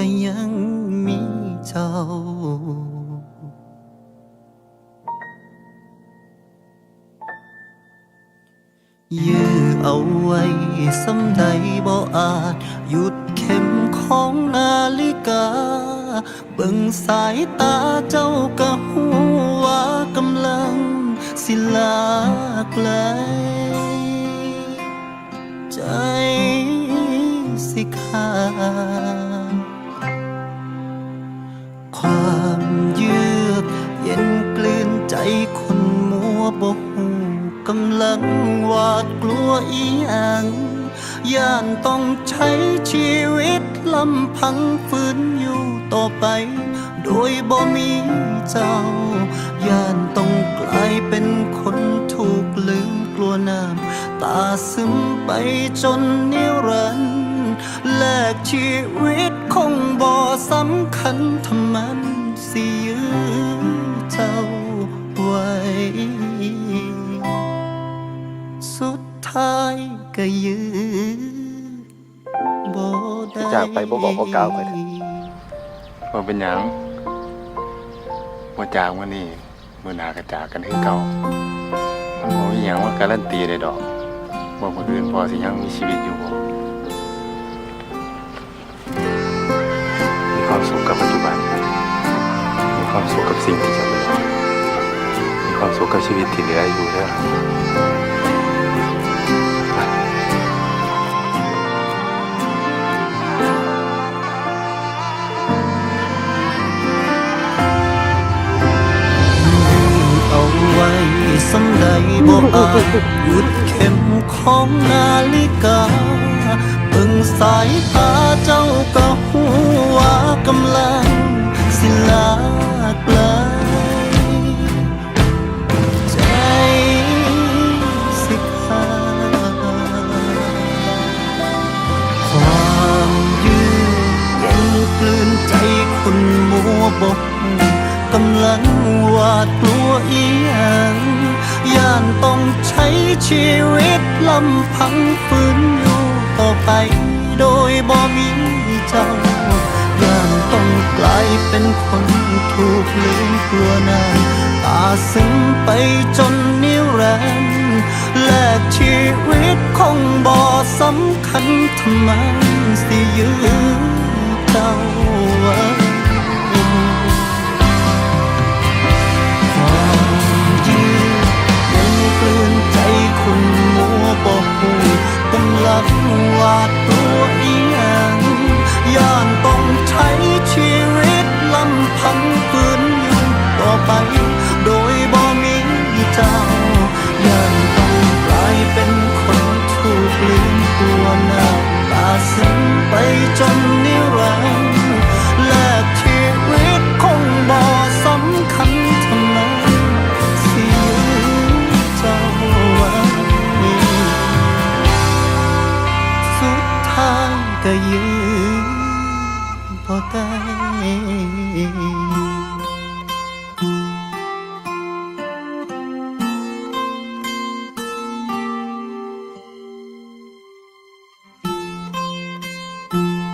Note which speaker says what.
Speaker 1: ก็ยังมีเจ้า ยื้อเอาไว้สำใดบ่อาจ หยุดเข็มของนาฬิกา เบิ่งสายตาเจ้าก็หูว่ากำลัง สิลาไกลใจสิขาด หวาดกลัวอีหยังย่านต้องใช้ชีวิตลำพังฝืนอยู่ต่อไป โดยบ่มีเจ้า ย่านต้องกลายเป็นคนถูกลืมกลัวน้ำตาซึมไปจนนิรันดร์แลกชีวิตคงบ่สำคัญทำมันสิยื้อเจ้าไว้ สุดท้ายก็ยือบ่ได้
Speaker 2: จากไปบ่บอกบ่กล่าวไปเถอะ ว่าเป็นหยังว่าจากวันนี้มือหนากระจากกันคือเก่ามันบ่มีหยังว่าการันตีได้ดอกว่าคนอื่นพอสิยังมีชีวิตอยู่บ่มีความสุขกับปัจจุบัน มีความสุขกับสิ่งที่จะเหลือมีความสุขกับชีวิตที่เหลืออยู่เด้อ
Speaker 1: หยุดเข็มของนาฬิกาเบิ่งสายตาเจ้าก็หูว่ากำลังสิลาไกลใจสิขาความยืดย็นกลืนใจคนมัวบกกำลังหวาดกลัวอีหยัง ย่านต้องใช้ชีวิตลำพังฝืนอยู่ต่อไป โดยบ่มีเจ้าย่านต้องกลายเป็นคนถูกลืมกลัวน้าตาซึ้งไปจนนิรันดร์แลกชีวิตคงบ่สำคัญทำไมสิยื้อเจ้าไว้ ลั Thank you.